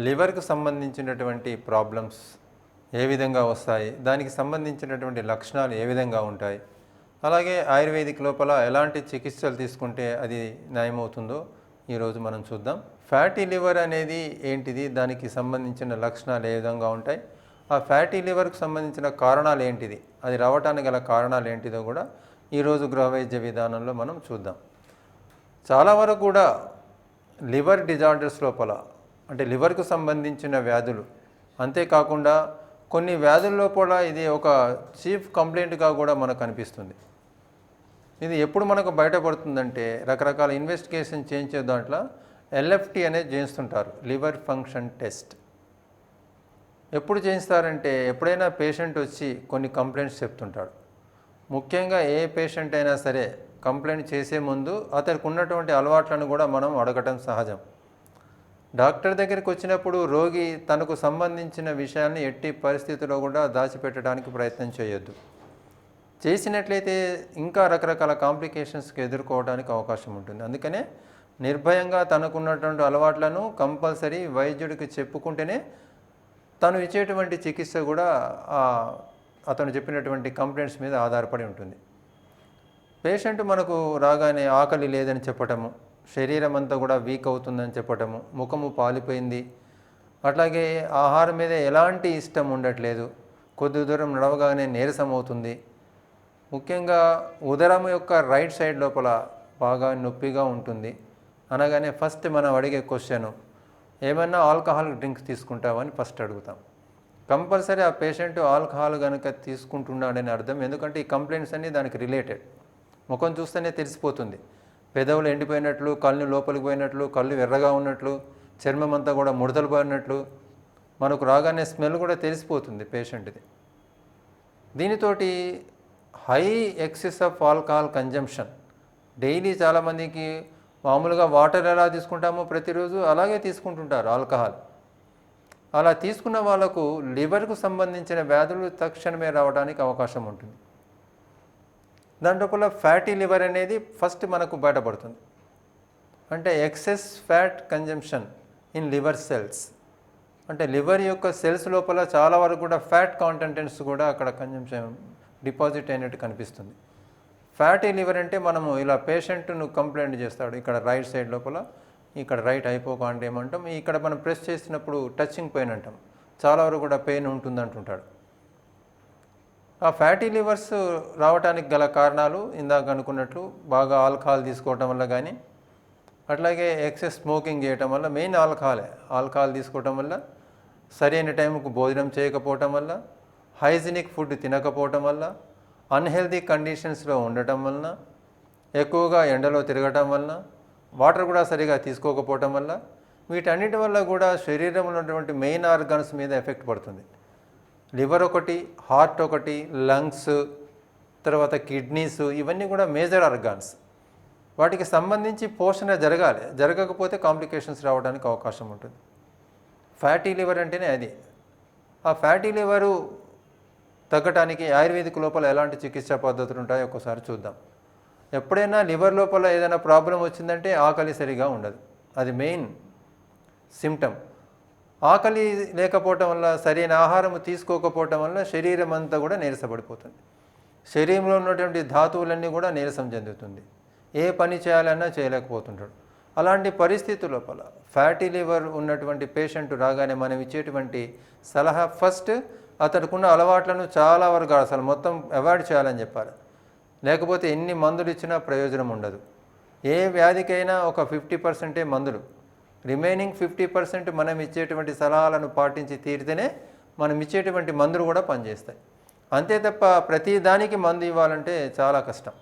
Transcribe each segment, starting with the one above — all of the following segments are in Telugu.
లివర్కు సంబంధించినటువంటి ప్రాబ్లమ్స్ ఏ విధంగా వస్తాయి? దానికి సంబంధించినటువంటి లక్షణాలు ఏ విధంగా ఉంటాయి? అలాగే ఆయుర్వేదిక్ లోపల ఎలాంటి చికిత్సలు తీసుకుంటే అది నయమవుతుందో ఈరోజు మనం చూద్దాం. ఫ్యాటీ లివర్ అనేది ఏంటిది? దానికి సంబంధించిన లక్షణాలు ఏ విధంగా ఉంటాయి? ఆ ఫ్యాటీ లివర్కు సంబంధించిన కారణాలు ఏంటిది? అది రావటానికి గల కారణాలు ఏంటిదో కూడా ఈరోజు గృహ వైద్య విధానంలో మనం చూద్దాం. చాలా వరకు కూడా లివర్ డిజార్డర్స్ లోపల అంటే లివర్కు సంబంధించిన వ్యాధులు. అంతేకాకుండా కొన్ని వ్యాధుల్లో కూడా ఇది ఒక చీఫ్ కంప్లైంట్గా కూడా మనకు కనిపిస్తుంది. ఇది ఎప్పుడు మనకు బయటపడుతుందంటే రకరకాల ఇన్వెస్టిగేషన్ చేయించే దాంట్లో ఎల్ఎఫ్టి అనేది చేస్తుంటారు లివర్ ఫంక్షన్ టెస్ట్. ఎప్పుడు చేయిస్తారంటే ఎప్పుడైనా పేషెంట్ వచ్చి కొన్ని కంప్లైంట్స్ చెప్తుంటాడు. ముఖ్యంగా ఏ పేషెంట్ అయినా సరే కంప్లైంట్ చేసే ముందు అతనికి ఉన్నటువంటి అలవాట్లను కూడా మనం అడగటం సహజం. డాక్టర్ దగ్గరికి వచ్చినప్పుడు రోగి తనకు సంబంధించిన విషయాన్ని ఎట్టి పరిస్థితిలో కూడా దాచిపెట్టడానికి ప్రయత్నం చేయొద్దు. చేసినట్లయితే ఇంకా రకరకాల కాంప్లికేషన్స్కి ఎదుర్కోవడానికి అవకాశం ఉంటుంది. అందుకనే నిర్భయంగా తనకున్నటువంటి అలవాట్లను కంపల్సరీ వైద్యుడికి చెప్పుకుంటేనే తను ఇచ్చేటువంటి చికిత్స కూడా అతను చెప్పినటువంటి కంప్లైంట్స్ మీద ఆధారపడి ఉంటుంది. పేషెంట్ మనకు రాగానే ఆకలి లేదని చెప్పటము శరీరం అంతా కూడా వీక్ అవుతుందని చెప్పటము ముఖము పాలిపోయింది. అట్లాగే ఆహారం మీద ఎలాంటి ఇష్టం ఉండట్లేదు. కొద్ది దూరం నడవగానే నీరసం అవుతుంది. ముఖ్యంగా ఉదరం యొక్క రైట్ సైడ్ లోపల బాగా నొప్పిగా ఉంటుంది. అనగానే ఫస్ట్ మనం అడిగే క్వశ్చన్ ఏమైనా ఆల్కహాల్ డ్రింక్స్ తీసుకుంటామని ఫస్ట్ అడుగుతాం. కంపల్సరీ ఆ పేషెంట్ ఆల్కహాల్ కనుక తీసుకుంటున్నాడని అర్థం ఎందుకంటే ఈ కంప్లైంట్స్ అన్నీ దానికి రిలేటెడ్. ముఖం చూస్తేనే తెలిసిపోతుంది. పెదవులు ఎండిపోయినట్లు కళ్ళు లోపలికి పోయినట్లు కళ్ళు ఎర్రగా ఉన్నట్లు చర్మం అంతా కూడా ముడతలు పోయినట్లు మనకు రాగానే స్మెల్ కూడా తెలిసిపోతుంది పేషెంట్ది. దీనితోటి high excess of alcohol consumption. Daily చాలామందికి మామూలుగా వాటర్ ఎలా తీసుకుంటామో ప్రతిరోజు అలాగే తీసుకుంటుంటారు ఆల్కహాల్. అలా తీసుకున్న వాళ్ళకు లివర్కు సంబంధించిన వ్యాధులు తక్షణమే రావడానికి అవకాశం ఉంటుంది. దాంట్లో ఫ్యాటీ లివర్ అనేది ఫస్ట్ మనకు బయటపడుతుంది. అంటే excess fat consumption in liver cells అంటే లివర్ యొక్క సెల్స్ లోపల చాలా వరకు కూడా ఫ్యాట్ కాంటెంటెంట్స్ కూడా అక్కడ కన్జంప్షన్ డిపాజిట్ అయినట్టు కనిపిస్తుంది. ఫ్యాటీ లివర్ అంటే మనము ఇలా పేషెంట్ను కంప్లైంట్ చేస్తాడు. ఇక్కడ రైట్ సైడ్ లోపల ఇక్కడ రైట్ అయిపోక అంటే. ఏమంటాం ఇక్కడ మనం ప్రెస్ చేసినప్పుడు టచింగ్ పెయిన్ అంటాం. చాలా వరకు కూడా పెయిన్ ఉంటుంది అంటుంటాడు ఆ ఫ్యాటీ లివర్స్ రావడానికి గల కారణాలు ఇందాక అనుకున్నట్లు బాగా ఆల్కహాల్ తీసుకోవటం వల్ల కానీ అట్లాగే ఎక్సెస్ స్మోకింగ్ చేయటం వల్ల మెయిన్ ఆల్కహాలే. ఆల్కహాల్ తీసుకోవటం వల్ల సరైన టైంకు భోజనం చేయకపోవటం వల్ల హైజీనిక్ ఫుడ్ తినకపోవటం వల్ల అన్హెల్దీ కండిషన్స్లో ఉండటం వలన ఎక్కువగా ఎండలో తిరగటం వలన వాటర్ కూడా సరిగా తీసుకోకపోవటం వల్ల వీటన్నిటి వల్ల కూడా శరీరంలో ఉన్నటువంటి మెయిన్ ఆర్గాన్స్ మీద ఎఫెక్ట్ పడుతుంది. లివర్ ఒకటి హార్ట్ ఒకటి లంగ్స్ తర్వాత కిడ్నీస్ ఇవన్నీ కూడా మేజర్ ఆర్గాన్స్. వాటికి సంబంధించి పోషణ జరగాలి. జరగకపోతే కాంప్లికేషన్స్ రావడానికి అవకాశం ఉంటుంది. ఫ్యాటీ లివర్ అంటేనే అది. ఆ ఫ్యాటీ లివరు తగ్గటానికి ఆయుర్వేదిక్ లోపల ఎలాంటి చికిత్సా పద్ధతులు ఉంటాయో ఒకసారి చూద్దాం. ఎప్పుడైనా లివర్ లోపల ఏదైనా ప్రాబ్లం వచ్చిందంటే ఆకలి సరిగా ఉండదు. అది మెయిన్ సిమ్టమ్ ఆకలి లేకపోవటం వల్ల సరైన ఆహారం తీసుకోకపోవటం వల్ల శరీరం అంతా కూడా నీరసపడిపోతుంది. శరీరంలో ఉన్నటువంటి ధాతువులన్నీ కూడా నీరసం చెందుతుంది. ఏ పని చేయాలన్నా చేయలేకపోతుంటాడు. అలాంటి పరిస్థితి లోపల ఫ్యాటీ లివర్ ఉన్నటువంటి పేషెంట్ రాగానే మనం ఇచ్చేటువంటి సలహా ఫస్ట్ అతడికున్న అలవాట్లను చాలా వరకు అసలు మొత్తం అవాయిడ్ చేయాలని చెప్పాలి. లేకపోతే ఎన్ని మందులు ఇచ్చినా ప్రయోజనం ఉండదు. ఏ వ్యాధికైనా ఒక ఫిఫ్టీ పర్సెంటే మందులు. రిమైనింగ్ ఫిఫ్టీ పర్సెంట్ మనం ఇచ్చేటువంటి సలహాలను పాటించి తీరితేనే మనం ఇచ్చేటువంటి మందులు కూడా పనిచేస్తాయి. అంతే తప్ప ప్రతి దానికి మందు ఇవ్వాలంటే చాలా కష్టం.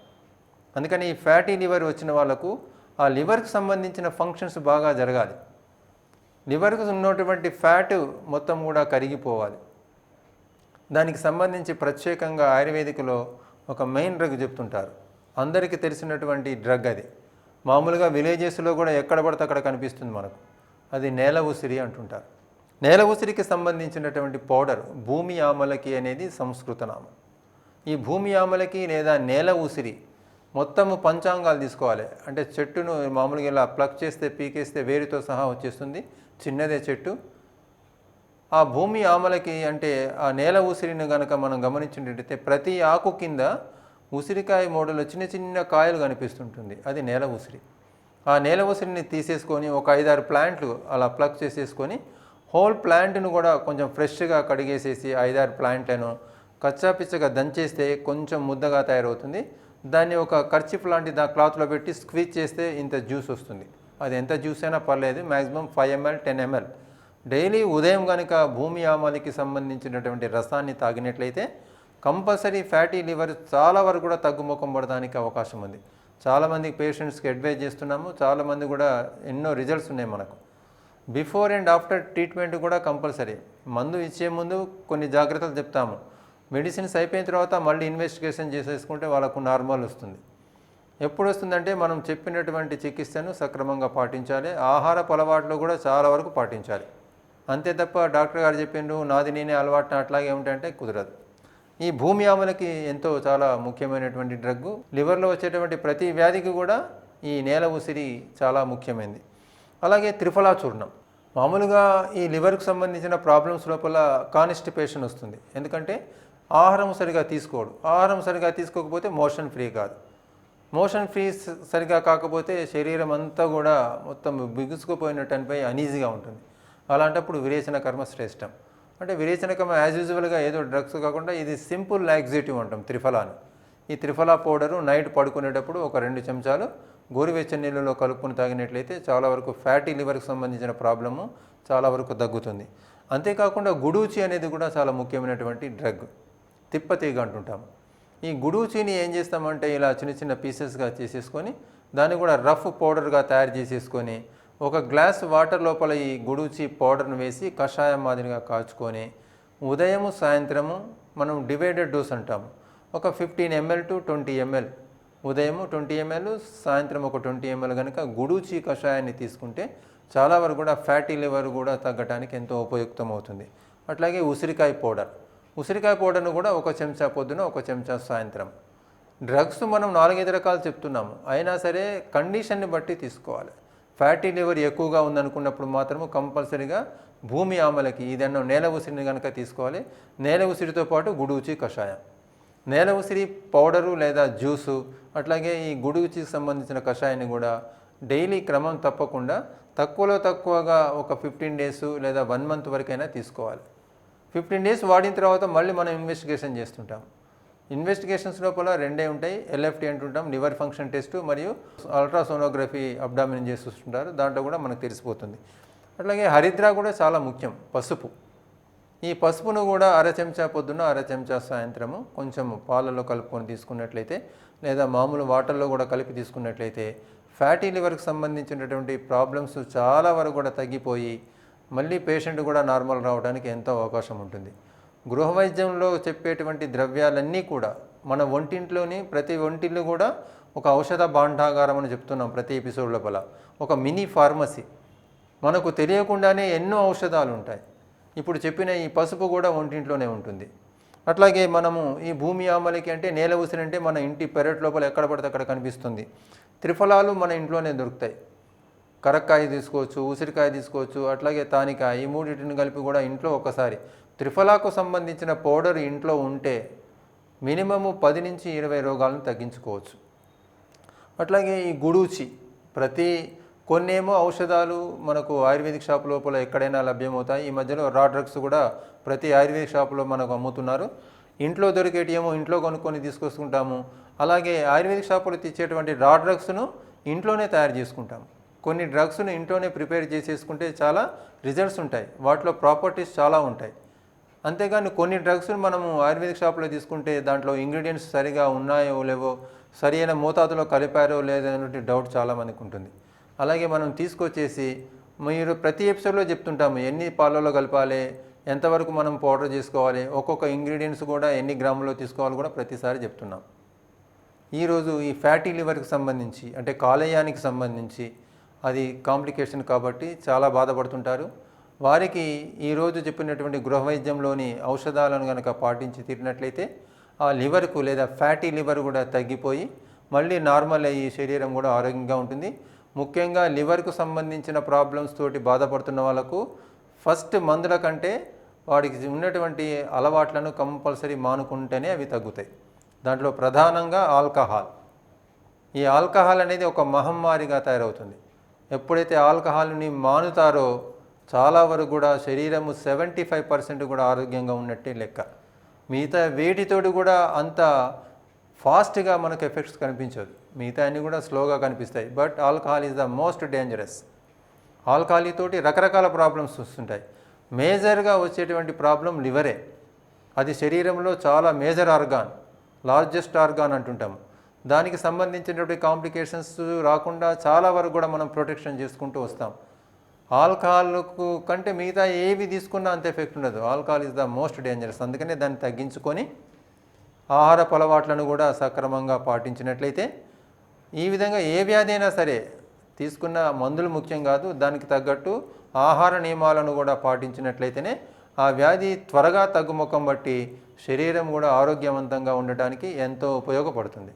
అందుకని ఈ ఫ్యాటీ లివర్ వచ్చిన వాళ్ళకు ఆ లివర్కి సంబంధించిన ఫంక్షన్స్ బాగా జరగాలి. లివర్కు ఉన్నటువంటి ఫ్యాట్ మొత్తం కూడా కరిగిపోవాలి. దానికి సంబంధించి ప్రత్యేకంగా ఆయుర్వేదికలో ఒక మెయిన్ డ్రగ్ చెప్తుంటారు. అందరికీ తెలిసినటువంటి డ్రగ్ అది. మామూలుగా విలేజెస్లో కూడా ఎక్కడ పడితే అక్కడ కనిపిస్తుంది మనకు. అది నేల ఉసిరి అంటుంటారు. నేల ఉసిరికి సంబంధించినటువంటి పౌడర్ భూమి ఆమలకి అనేది సంస్కృత నామం. ఈ భూమి ఆమలకి లేదా నేల ఉసిరి మొత్తము పంచాంగాలు తీసుకోవాలి. అంటే చెట్టును మామూలుగా ఇలా ప్లక్ చేస్తే పీకేస్తే వేరుతో సహా వచ్చేస్తుంది. చిన్నదే చెట్టు. ఆ భూమి ఆమలకి అంటే ఆ నేల ఉసిరిని కనుక మనం గమనించినట్టయితే ప్రతి ఆకు కింద ఉసిరికాయ మోడల్లో చిన్న చిన్న కాయలు కనిపిస్తుంటుంది. అది నేల ఉసిరి. ఆ నేల ఉసిరిని తీసేసుకొని ఒక ఐదారు ప్లాంట్లు అలా ప్లగ్ చేసేసుకొని హోల్ ప్లాంట్ను కూడా కొంచెం ఫ్రెష్గా కడిగేసేసి ఐదారు ప్లాంట్లను కచ్చా పిచ్చగా దంచేస్తే కొంచెం ముద్దగా తయారవుతుంది. దాన్ని ఒక కర్చిఫ్ లాంటి దా క్లాత్లో పెట్టి స్క్వీజ్ చేస్తే ఇంత జ్యూస్ వస్తుంది. అది ఎంత జ్యూస్ అయినా పర్లేదు maximum five ML ten ML. Daily ఉదయం కనుక భూమి ఆమాలికి సంబంధించినటువంటి రసాన్ని తాగినట్లయితే కంపల్సరీ ఫ్యాటీ లివర్ చాలా వరకు కూడా తగ్గుముఖం పడడానికి అవకాశం ఉంది. చాలామంది పేషెంట్స్కి అడ్వైజ్ చేస్తున్నాము. చాలామంది కూడా ఎన్నో రిజల్ట్స్ ఉన్నాయి మనకు. బిఫోర్ అండ్ ఆఫ్టర్ ట్రీట్మెంట్ కూడా కంపల్సరీ. మందు ఇచ్చే ముందు కొన్ని జాగ్రత్తలు చెప్తాము. మెడిసిన్స్ అయిపోయిన తర్వాత మళ్ళీ ఇన్వెస్టిగేషన్ చేసేసుకుంటే వాళ్ళకు నార్మల్ వస్తుంది. ఎప్పుడు వస్తుందంటే మనం చెప్పినటువంటి చికిత్సను సక్రమంగా పాటించాలి. ఆహారపు అలవాట్లు కూడా చాలా వరకు పాటించాలి. అంతే తప్ప డాక్టర్ గారు చెప్పిండు నాది నేనే అలవాటు అట్లాగే ఏమిటంటే కుదరదు. ఈ భూమి ఆమలకి ఎంతో చాలా ముఖ్యమైనటువంటి డ్రగ్. లివర్లో వచ్చేటువంటి ప్రతి వ్యాధికి కూడా ఈ నేల ఉసిరి చాలా ముఖ్యమైనది అలాగే త్రిఫలా చూర్ణం. మామూలుగా ఈ లివర్కి సంబంధించిన ప్రాబ్లమ్స్ లోపల కాన్స్టిపేషన్ వస్తుంది. ఎందుకంటే ఆహారం సరిగా తీసుకోడు. ఆహారం సరిగా తీసుకోకపోతే మోషన్ ఫ్రీ కాదు. మోషన్ ఫ్రీ సరిగా కాకపోతే శరీరం అంతా కూడా మొత్తం బిగుసుకుపోయినట్టు అనిపోయి అనీజీగా ఉంటుంది. అలాంటప్పుడు విరేచన కర్మ శ్రేష్టం. అంటే విరేచనకం యాజ్ యూజువల్గా ఏదో డ్రగ్స్ కాకుండా ఇది సింపుల్ లాక్సిటివ్ అంటాం త్రిఫలాని ఈ త్రిఫలా పౌడరు నైట్ పడుకునేటప్పుడు ఒక రెండు చెంచాలు గోరువెచ్చని నీళ్ళలో కలుపుకొని తాగినట్లయితే చాలా వరకు ఫ్యాటీ లివర్కి సంబంధించిన ప్రాబ్లము చాలా వరకు తగ్గుతుంది. అంతేకాకుండా గుడూచి అనేది కూడా చాలా ముఖ్యమైనటువంటి డ్రగ్ తిప్పతీగ అంటుంటాము. ఈ గుడూచిని ఏం చేస్తామంటే ఇలా చిన్న చిన్న పీసెస్గా చేసేసుకొని దాన్ని కూడా రఫ్ పౌడర్గా తయారు చేసేసుకొని ఒక గ్లాస్ వాటర్ లోపల ఈ గుడుచి పౌడర్ను వేసి కషాయం మాదిరిగా కాచుకొని ఉదయము సాయంత్రము మనం డివైడెడ్ డోస్ అంటాము. ఒక fifteen ML to twenty ML. ఉదయము ట్వంటీ ఎంఎల్ సాయంత్రం ఒక ట్వంటీ ఎంఎల్ కనుక గుడుచి కషాయాన్ని తీసుకుంటే చాలా వరకు కూడా ఫ్యాటీ లివర్ కూడా తగ్గడానికి ఎంతో ఉపయుక్తం అవుతుంది అట్లాగే ఉసిరికాయ పౌడర్. ఉసిరికాయ పౌడర్ను కూడా ఒక చెంచా పొద్దున ఒక చెంచా సాయంత్రం. డ్రగ్స్ మనం నాలుగైదు రకాలు చెప్తున్నాము. అయినా సరే కండిషన్ని బట్టి తీసుకోవాలి. ఫ్యాటీ లివర్ ఎక్కువగా ఉందనుకున్నప్పుడు మాత్రము కంపల్సరీగా భూమి ఆమలకి ఏదన్నా నేల ఉసిరిని కనుక తీసుకోవాలి. నేల ఉసిరితో పాటు గుడుగుచి కషాయం. నేల ఉసిరి పౌడరు లేదా జ్యూసు అట్లాగే ఈ గుడుగుచికి సంబంధించిన కషాయాన్ని కూడా డైలీ క్రమం తప్పకుండా తక్కువలో తక్కువగా ఒక ఫిఫ్టీన్ డేస్ లేదా వన్ మంత్ వరకైనా తీసుకోవాలి. ఫిఫ్టీన్ డేస్ వాడిన తర్వాత మళ్ళీ మనం ఇన్వెస్టిగేషన్ చేస్తుంటాం. ఇన్వెస్టిగేషన్స్ లోపల రెండే ఉంటాయి. ఎల్ఎఫ్టీ అంటుంటాం లివర్ ఫంక్షన్ టెస్ట్ మరియు అల్ట్రాసోనోగ్రఫీ అబ్డామిన్ చేస్తుంటారు. దాంట్లో కూడా మనకు తెలిసిపోతుంది. అట్లాగే హరిద్ర కూడా చాలా ముఖ్యం పసుపు. ఈ పసుపును కూడా అర చెంచా పొద్దున అర చెంచా సాయంత్రము కొంచెం పాలలో కలుపుకొని తీసుకున్నట్లయితే లేదా మామూలు వాటర్లో కూడా కలిపి తీసుకున్నట్లయితే ఫ్యాటీ లివర్కి సంబంధించినటువంటి ప్రాబ్లమ్స్ చాలా వరకు కూడా తగ్గిపోయి మళ్ళీ పేషెంట్ కూడా నార్మల్ రావడానికి ఎంతో అవకాశం ఉంటుంది. గృహ వైద్యంలో చెప్పేటువంటి ద్రవ్యాలన్నీ కూడా మన ఒంటింట్లోని ప్రతి ఒంటిల్లు కూడా ఒక ఔషధ భాండాగారం అని చెప్తున్నాం ప్రతి ఎపిసోడ్ లోపల ఒక మినీ ఫార్మసీ. మనకు తెలియకుండానే ఎన్నో ఔషధాలు ఉంటాయి. ఇప్పుడు చెప్పిన ఈ పసుపు కూడా ఒంటింట్లోనే ఉంటుంది. అట్లాగే మనము ఈ భూమి ఆమలికి అంటే నేల ఉసిరి అంటే మన ఇంటి పెరట్ లోపల ఎక్కడ పడితే అక్కడ కనిపిస్తుంది. త్రిఫలాలు మన ఇంట్లోనే దొరుకుతాయి. కరక్కాయ తీసుకోవచ్చు ఉసిరికాయ తీసుకోవచ్చు అట్లాగే తానికాయ ఈ మూడింటిని కలిపి కూడా ఇంట్లో ఒకసారి. త్రిఫలాకు సంబంధించిన పౌడర్ ఇంట్లో ఉంటే మినిమము పది నుంచి ఇరవై రోగాలను తగ్గించుకోవచ్చు. అట్లాగే ఈ గుడూచి ప్రతి కొన్నేమో ఔషధాలు మనకు ఆయుర్వేదిక్ షాప్ లోపల ఎక్కడైనా లభ్యమవుతాయి. ఈ మధ్యలో రా డ్రగ్స్ కూడా ప్రతి ఆయుర్వేదిక్ షాపులో మనకు అమ్ముతున్నారు. ఇంట్లో దొరికేటియేమో ఇంట్లో కొనుక్కొని తీసుకొసుకుంటాము అలాగే ఆయుర్వేదిక్ షాపులో తెచ్చేటువంటి రా డ్రగ్స్ను ఇంట్లోనే తయారు చేసుకుంటాము. కొన్ని డ్రగ్స్ను ఇంట్లోనే ప్రిపేర్ చేసేసుకుంటే చాలా రిజల్ట్స్ ఉంటాయి. వాటిలో ప్రాపర్టీస్ చాలా ఉంటాయి. అంతేగాని కొన్ని డ్రగ్స్ని మనము ఆయుర్వేదిక్ షాప్లో తీసుకుంటే దాంట్లో ఇంగ్రీడియంట్స్ సరిగా ఉన్నాయో లేవో సరి అయిన మోతాదులో కలిపారో లేదనేటువంటి డౌట్ చాలామందికి ఉంటుంది. అలాగే మనం తీసుకొచ్చేసి మీరు ప్రతి ఎపిసోడ్లో చెప్తుంటాము ఎన్ని పాలలో కలపాలి ఎంతవరకు మనం పౌడర్ చేసుకోవాలి ఒక్కొక్క ఇంగ్రీడియంట్స్ కూడా ఎన్ని గ్రాములో తీసుకోవాలి కూడా ప్రతిసారి చెప్తున్నాం. ఈరోజు ఈ ఫ్యాటీ లివర్కి సంబంధించి అంటే కాలేయానికి సంబంధించి అది కాంప్లికేషన్ కాబట్టి చాలా బాధపడుతుంటారు. వారికి ఈరోజు చెప్పినటువంటి గృహ వైద్యంలోని ఔషధాలను కనుక పాటించి తీరినట్లయితే ఆ లివర్కు లేదా ఫ్యాటీ లివర్ కూడా తగ్గిపోయి మళ్ళీ నార్మల్ అయ్యి శరీరం కూడా ఆరోగ్యంగా ఉంటుంది. ముఖ్యంగా లివర్కు సంబంధించిన ప్రాబ్లమ్స్ తోటి బాధపడుతున్న వాళ్ళకు ఫస్ట్ మందుల కంటే వాడికి ఉన్నటువంటి అలవాట్లను కంపల్సరీ మానుకుంటేనే అవి తగ్గుతాయి. దాంట్లో ప్రధానంగా ఆల్కహాల్. ఈ ఆల్కహాల్ అనేది ఒక మహమ్మారిగా తయారవుతుంది. ఎప్పుడైతే ఆల్కహాల్ని మానుతారో చాలా వరకు కూడా శరీరము సెవెంటీ ఫైవ్ పర్సెంట్ కూడా ఆరోగ్యంగా ఉన్నట్టే లెక్క. మిగతా వేటితోటి కూడా అంత ఫాస్ట్గా మనకు ఎఫెక్ట్స్ కనిపించదు. మిగతా అన్నీ కూడా స్లోగా కనిపిస్తాయి. But alcohol is the most dangerous. Alcohol తోటి రకరకాల ప్రాబ్లమ్స్ వస్తుంటాయి. మేజర్గా వచ్చేటువంటి ప్రాబ్లం లివరే. అది శరీరంలో చాలా మేజర్ ఆర్గాన్ లార్జెస్ట్ ఆర్గాన్ అంటుంటాము. దానికి సంబంధించినటువంటి కాంప్లికేషన్స్ రాకుండా చాలా వరకు కూడా మనం ప్రొటెక్షన్ చేసుకుంటూ వస్తాం. ఆల్కహాల్కు కంటే మిగతా ఏవి తీసుకున్నా అంత ఎఫెక్ట్ ఉండదు. Alcohol is the most dangerous. అందుకనే దాన్ని తగ్గించుకొని ఆహారపు అలవాట్లను కూడా సక్రమంగా పాటించినట్లయితే ఈ విధంగా ఏ వ్యాధి అయినా సరే తీసుకున్న మందులు ముఖ్యం కాదు. దానికి తగ్గట్టు ఆహార నియమాలను కూడా పాటించినట్లయితేనే ఆ వ్యాధి త్వరగా తగ్గుముఖం బట్టి శరీరం కూడా ఆరోగ్యవంతంగా ఉండటానికి ఎంతో ఉపయోగపడుతుంది.